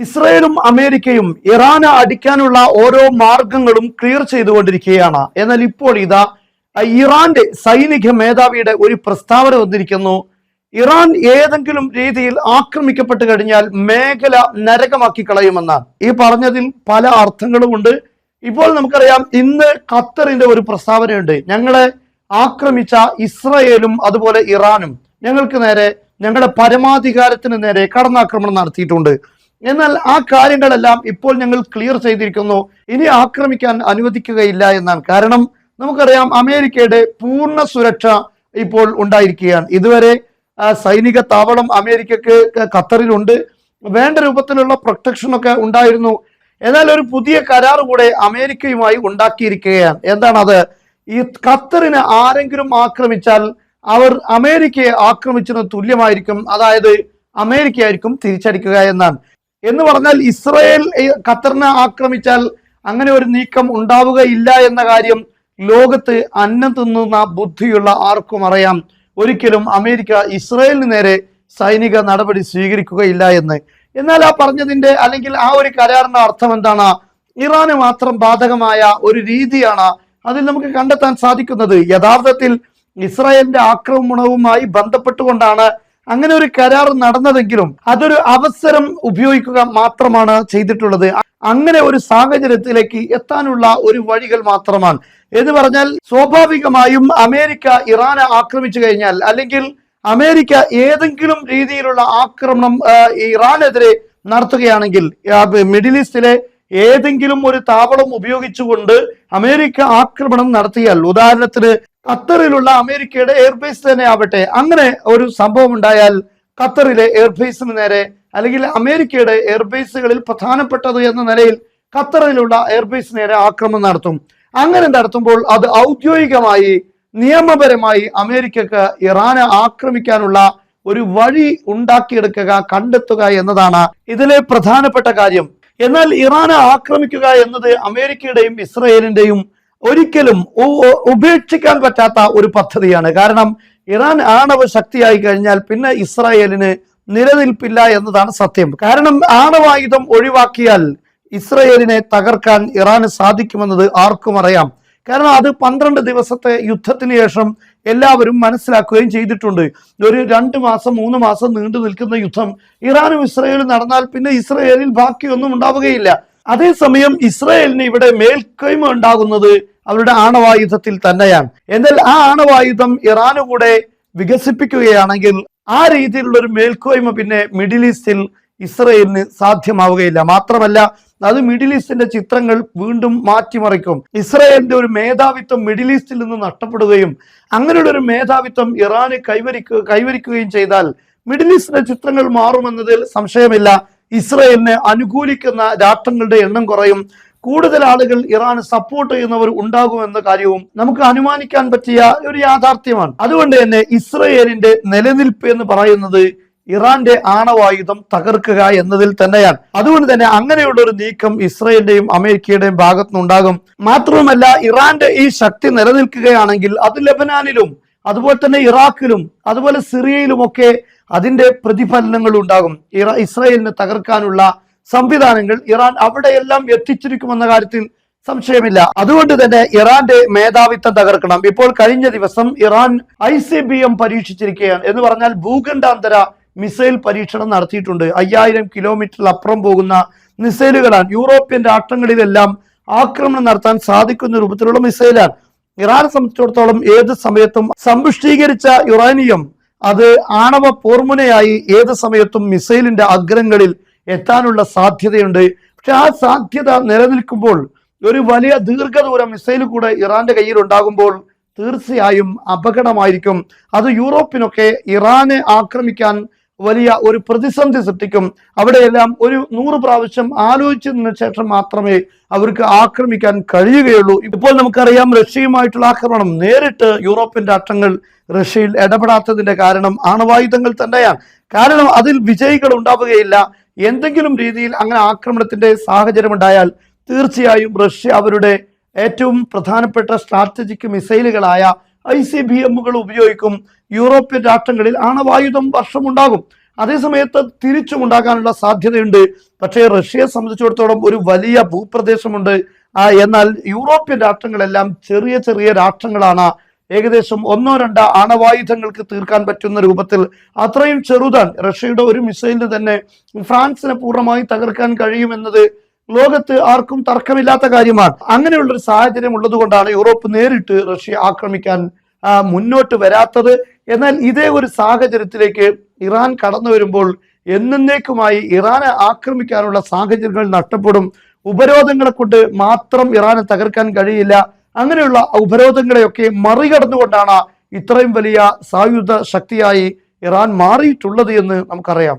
ഇസ്രയേലും അമേരിക്കയും ഇറാനെ അടിക്കാനുള്ള ഓരോ മാർഗങ്ങളും ക്ലിയർ ചെയ്തുകൊണ്ടിരിക്കുകയാണ്. എന്നാൽ ഇപ്പോൾ ഇതാ ഇറാന്റെ സൈനിക മേധാവിയുടെ ഒരു പ്രസ്താവന വന്നിരിക്കുന്നു. ഇറാൻ ഏതെങ്കിലും രീതിയിൽ ആക്രമിക്കപ്പെട്ട് കഴിഞ്ഞാൽ മേഖല നരകമാക്കി കളയുമെന്നാണ്. ഈ പറഞ്ഞതിൽ പല അർത്ഥങ്ങളുമുണ്ട് ഇപ്പോൾ നമുക്കറിയാം ഇന്ന് ഖത്തറിന്റെ ഒരു പ്രസ്താവനയുണ്ട്. ഞങ്ങളെ ആക്രമിച്ച ഇസ്രയേലും അതുപോലെ ഇറാനും ഞങ്ങൾക്ക് നേരെ ഞങ്ങളുടെ പരമാധികാരത്തിന് നേരെ കടന്നാക്രമണം നടത്തിയിട്ടുണ്ട്. എന്നാൽ ആ കാര്യങ്ങളെല്ലാം ഇപ്പോൾ ഞങ്ങൾ ക്ലിയർ ചെയ്തിരിക്കുന്നു. ഇനി ആക്രമിക്കാൻ അനുവദിക്കുകയില്ല എന്നാണ്. കാരണം നമുക്കറിയാം അമേരിക്കയുടെ പൂർണ സുരക്ഷ ഇപ്പോൾ ഉണ്ടായിരിക്കുകയാണ്. ഇതുവരെ സൈനിക താവളം അമേരിക്കക്ക് ഖത്തറിലുണ്ട്. വേണ്ട രൂപത്തിലുള്ള പ്രൊട്ടക്ഷൻ ഒക്കെ ഉണ്ടായിരുന്നു. എന്നാൽ ഒരു പുതിയ കരാർ കൂടെ അമേരിക്കയുമായി ഉണ്ടാക്കിയിരിക്കുകയാണ്. എന്താണത്? ഈ ഖത്തറിനെ ആരെങ്കിലും ആക്രമിച്ചാൽ അവർ അമേരിക്കയെ ആക്രമിച്ചതിന് തുല്യമായിരിക്കും. അതായത് അമേരിക്കയായിരിക്കും തിരിച്ചടിക്കുക എന്നാണ്. എന്ന് പറഞ്ഞാൽ ഇസ്രയേൽ ഖത്തറിനെ ആക്രമിച്ചാൽ അങ്ങനെ ഒരു നീക്കം ഉണ്ടാവുകയില്ല എന്ന കാര്യം ലോകത്ത് അന്നം തിന്നുന്ന ബുദ്ധിയുള്ള ആർക്കും അറിയാം. ഒരിക്കലും അമേരിക്ക ഇസ്രയേലിന് നേരെ സൈനിക നടപടി സ്വീകരിക്കുകയില്ല എന്ന്. എന്നാൽ ആ പറഞ്ഞതിന്റെ അല്ലെങ്കിൽ ആ ഒരു കരാറിന്റെ അർത്ഥം എന്താണ്? ഇറാന് മാത്രം ബാധകമായ ഒരു രീതിയാണ് അതിൽ നമുക്ക് കണ്ടെത്താൻ സാധിക്കുന്നത്. യഥാർത്ഥത്തിൽ ഇസ്രായേലിന്റെ ആക്രമണവുമായി ബന്ധപ്പെട്ടുകൊണ്ടാണ് അങ്ങനെ ഒരു കരാർ നടന്നതെങ്കിലും അതൊരു അവസരം ഉപയോഗിക്കുക മാത്രമാണ് ചെയ്തിട്ടുള്ളത്. അങ്ങനെ ഒരു സാഹചര്യത്തിലേക്ക് എത്താനുള്ള ഒരു വഴികൾ മാത്രമാണ്. എന്ന് പറഞ്ഞാൽ സ്വാഭാവികമായും അമേരിക്ക ഇറാനെ ആക്രമിച്ചു കഴിഞ്ഞാൽ അല്ലെങ്കിൽ അമേരിക്ക ഏതെങ്കിലും രീതിയിലുള്ള ആക്രമണം ഇറാനെതിരെ നടത്തുകയാണെങ്കിൽ മിഡിൽ ഈസ്റ്റിലെ ഏതെങ്കിലും ഒരു താവളം ഉപയോഗിച്ചുകൊണ്ട് അമേരിക്ക ആക്രമണം നടത്തിയാൽ ഉദാഹരണത്തിന് ഖത്തറിലുള്ള അമേരിക്കയുടെ എയർബേസ് തന്നെ ആവട്ടെ. അങ്ങനെ ഒരു സംഭവം ഉണ്ടായാൽ ഖത്തറിലെ എയർബേസിന് നേരെ അല്ലെങ്കിൽ അമേരിക്കയുടെ എയർബേസുകളിൽ പ്രധാനപ്പെട്ടത് എന്ന നിലയിൽ ഖത്തറിലുള്ള എയർബേസ് നേരെ ആക്രമണം നടത്തും. അങ്ങനെ നടത്തുമ്പോൾ അത് ഔദ്യോഗികമായി നിയമപരമായി അമേരിക്കക്ക് ഇറാനെ ആക്രമിക്കാനുള്ള ഒരു വഴി ഉണ്ടാക്കിയെടുക്കുക കണ്ടെത്തുക എന്നതാണ് ഇതിലെ പ്രധാനപ്പെട്ട കാര്യം. എന്നാൽ ഇറാനെ ആക്രമിക്കുക എന്നത് അമേരിക്കയുടെയും ഇസ്രയേലിന്റെയും ഒരിക്കലും ഉപേക്ഷിക്കാൻ പറ്റാത്ത ഒരു പദ്ധതിയാണ്. കാരണം ഇറാൻ ആണവ ശക്തിയായി കഴിഞ്ഞാൽ പിന്നെ ഇസ്രായേലിന് നിലനിൽപ്പില്ല എന്നതാണ് സത്യം. കാരണം ആണവായുധം ഒഴിവാക്കിയാൽ ഇസ്രയേലിനെ തകർക്കാൻ ഇറാന് സാധിക്കുമെന്നത് ആർക്കും അറിയാം. കാരണം അത് പന്ത്രണ്ട് ദിവസത്തെ യുദ്ധത്തിന് ശേഷം എല്ലാവരും മനസ്സിലാക്കുകയും ചെയ്തിട്ടുണ്ട്. ഒരു രണ്ട് മാസം മൂന്ന് മാസം നീണ്ടു നിൽക്കുന്ന യുദ്ധം ഇറാനും ഇസ്രയേലും നടന്നാൽ പിന്നെ ഇസ്രയേലിൽ ബാക്കിയൊന്നും ഉണ്ടാവുകയില്ല. അതേസമയം ഇസ്രായേലിന് ഇവിടെ മേൽക്കൈമ ഉണ്ടാകുന്നത് അവരുടെ ആണവായുധത്തിൽ തന്നെയാണ്. എന്നാൽ ആ ആണവായുധം ഇറാനു കൂടെ വികസിപ്പിക്കുകയാണെങ്കിൽ ആ രീതിയിലുള്ള ഒരു മേൽക്കോയ്മ പിന്നെ മിഡിൽ ഈസ്റ്റിൽ ഇസ്രയേലിന് സാധ്യമാവുകയില്ല. മാത്രമല്ല അത് മിഡിൽ ഈസ്റ്റിന്റെ ചിത്രങ്ങൾ വീണ്ടും മാറ്റിമറിക്കും. ഇസ്രയേലിന്റെ ഒരു മേധാവിത്വം മിഡിൽ ഈസ്റ്റിൽ നിന്ന് നഷ്ടപ്പെടുകയും അങ്ങനെയുള്ള ഒരു മേധാവിത്വം ഇറാന് കൈവരിക്കുക കൈവരിക്കുകയും ചെയ്താൽ മിഡിൽ ഈസ്റ്റിന്റെ ചിത്രങ്ങൾ മാറുമെന്നതിൽ സംശയമില്ല. ഇസ്രയേലിനെ അനുകൂലിക്കുന്ന രാഷ്ട്രങ്ങളുടെ എണ്ണം കുറയും. കൂടുതൽ ആളുകൾ ഇറാൻ സപ്പോർട്ട് ചെയ്യുന്നവർ ഉണ്ടാകുമെന്ന കാര്യവും നമുക്ക് അനുമാനിക്കാൻ പറ്റിയ ഒരു യാഥാർത്ഥ്യമാണ്. അതുകൊണ്ട് തന്നെ ഇസ്രയേലിന്റെ നിലനിൽപ്പ് എന്ന് പറയുന്നത് ഇറാന്റെ ആണവായുധം തകർക്കുക എന്നതിൽ തന്നെയാണ്. അതുകൊണ്ട് തന്നെ അങ്ങനെയുള്ള ഒരു നീക്കം ഇസ്രയേലിന്റെയും അമേരിക്കയുടെയും ഭാഗത്തുനിന്നുണ്ടാകും മാത്രവുമല്ല ഇറാന്റെ ഈ ശക്തി നിലനിൽക്കുകയാണെങ്കിൽ അത് ലെബനാനിലും അതുപോലെ തന്നെ ഇറാഖിലും അതുപോലെ സിറിയയിലുമൊക്കെ അതിന്റെ പ്രതിഫലനങ്ങൾ ഉണ്ടാകും. ഇറ ഇസ്രയേലിനെ തകർക്കാനുള്ള സംവിധാനങ്ങൾ ഇറാൻ അവിടെയെല്ലാം എത്തിച്ചിരിക്കുമെന്ന കാര്യത്തിൽ സംശയമില്ല. അതുകൊണ്ട് തന്നെ ഇറാന്റെ മേധാവിത്വം തകർക്കണം. ഇപ്പോൾ കഴിഞ്ഞ ദിവസം Iran I C B M പരീക്ഷിച്ചിരിക്കുകയാണ്. എന്ന് പറഞ്ഞാൽ ഭൂഖണ്ഡാന്തര മിസൈൽ പരീക്ഷണം നടത്തിയിട്ടുണ്ട്. അയ്യായിരം കിലോമീറ്ററിൽ അപ്പുറം പോകുന്ന മിസൈലുകളാണ്. യൂറോപ്യൻ രാഷ്ട്രങ്ങളിലെല്ലാം ആക്രമണം നടത്താൻ സാധിക്കുന്ന രൂപത്തിലുള്ള മിസൈലാണ്. ഇറാനെ സംബന്ധിച്ചിടത്തോളം ഏത് സമയത്തും സമ്പുഷ്ടീകരിച്ച യുറാനിയം അത് ആണവ പോർമുനയായി ഏത് സമയത്തും മിസൈലിന്റെ അഗ്രങ്ങളിൽ എത്താനുള്ള സാധ്യതയുണ്ട്. പക്ഷെ ആ സാധ്യത നിലനിൽക്കുമ്പോൾ ഒരു വലിയ ദീർഘദൂര മിസൈൽ കൂടെ ഇറാന്റെ കയ്യിൽ ഉണ്ടാകുമ്പോൾ തീർച്ചയായും അപകടമായിരിക്കും. അത് യൂറോപ്പിനൊക്കെ ഇറാനെ ആക്രമിക്കാൻ വലിയ ഒരു പ്രതിസന്ധി സൃഷ്ടിക്കും. അവിടെയെല്ലാം ഒരു നൂറ് പ്രാവശ്യം ആലോചിച്ചതിന് ശേഷം മാത്രമേ അവർക്ക് ആക്രമിക്കാൻ കഴിയുകയുള്ളൂ. ഇപ്പോൾ നമുക്കറിയാം റഷ്യയുമായിട്ടുള്ള ആക്രമണം. നേരിട്ട് യൂറോപ്യൻ രാഷ്ട്രങ്ങൾ റഷ്യയിൽ ഇടപെടാത്തതിന്റെ കാരണം ആണവായുധങ്ങൾ തന്നെയാണ്. കാരണം അതിൽ വിജയികൾ ഉണ്ടാവുകയില്ല. എന്തെങ്കിലും രീതിയിൽ അങ്ങനെ ആക്രമണത്തിന്റെ സാഹചര്യം ഉണ്ടായാൽ തീർച്ചയായും റഷ്യ അവരുടെ ഏറ്റവും പ്രധാനപ്പെട്ട സ്ട്രാറ്റജിക് മിസൈലുകളായ ഐ സി ബി എമ്മുകൾ ഉപയോഗിക്കും. യൂറോപ്യൻ രാഷ്ട്രങ്ങളിൽ ആണവായുധം വർഷമുണ്ടാകും. അതേസമയത്ത് തിരിച്ചും ഉണ്ടാകാനുള്ള സാധ്യതയുണ്ട്. പക്ഷേ റഷ്യയെ സംബന്ധിച്ചിടത്തോളം ഒരു വലിയ ഭൂപ്രദേശമുണ്ട്. ആ, എന്നാൽ യൂറോപ്യൻ രാഷ്ട്രങ്ങളെല്ലാം ചെറിയ ചെറിയ രാഷ്ട്രങ്ങളാണ്. ഏകദേശം ഒന്നോ രണ്ടോ ആണവായുധങ്ങൾക്ക് തീർക്കാൻ പറ്റുന്ന രൂപത്തിൽ അത്രയും ചെറുതാണ്. റഷ്യയുടെ ഒരു മിസൈലിന് തന്നെ ഫ്രാൻസിനെ പൂർണമായി തകർക്കാൻ കഴിയുമെന്നത് ലോകത്ത് ആർക്കും തർക്കമില്ലാത്ത കാര്യമാണ്. അങ്ങനെയുള്ള ഒരു സാഹചര്യം ഉള്ളതുകൊണ്ടാണ് യൂറോപ്പ് നേരിട്ട് റഷ്യ ആക്രമിക്കാൻ മുന്നോട്ട് വരാത്തത്. എന്നാൽ ഇതേ ഒരു സാഹചര്യത്തിലേക്ക് ഇറാൻ കടന്നു വരുമ്പോൾ എന്നേക്കുമായി ഇറാനെ ആക്രമിക്കാനുള്ള സാഹചര്യങ്ങൾ നഷ്ടപ്പെടും. ഉപരോധങ്ങളെ കൊണ്ട് മാത്രം ഇറാനെ തകർക്കാൻ കഴിയില്ല. അങ്ങനെയുള്ള ഉപരോധങ്ങളെയൊക്കെ മറികടന്നുകൊണ്ടാണ് ഇത്രയും വലിയ സായുധ ശക്തിയായി ഇറാൻ മാറിയിട്ടുള്ളത് എന്ന് നമുക്കറിയാം.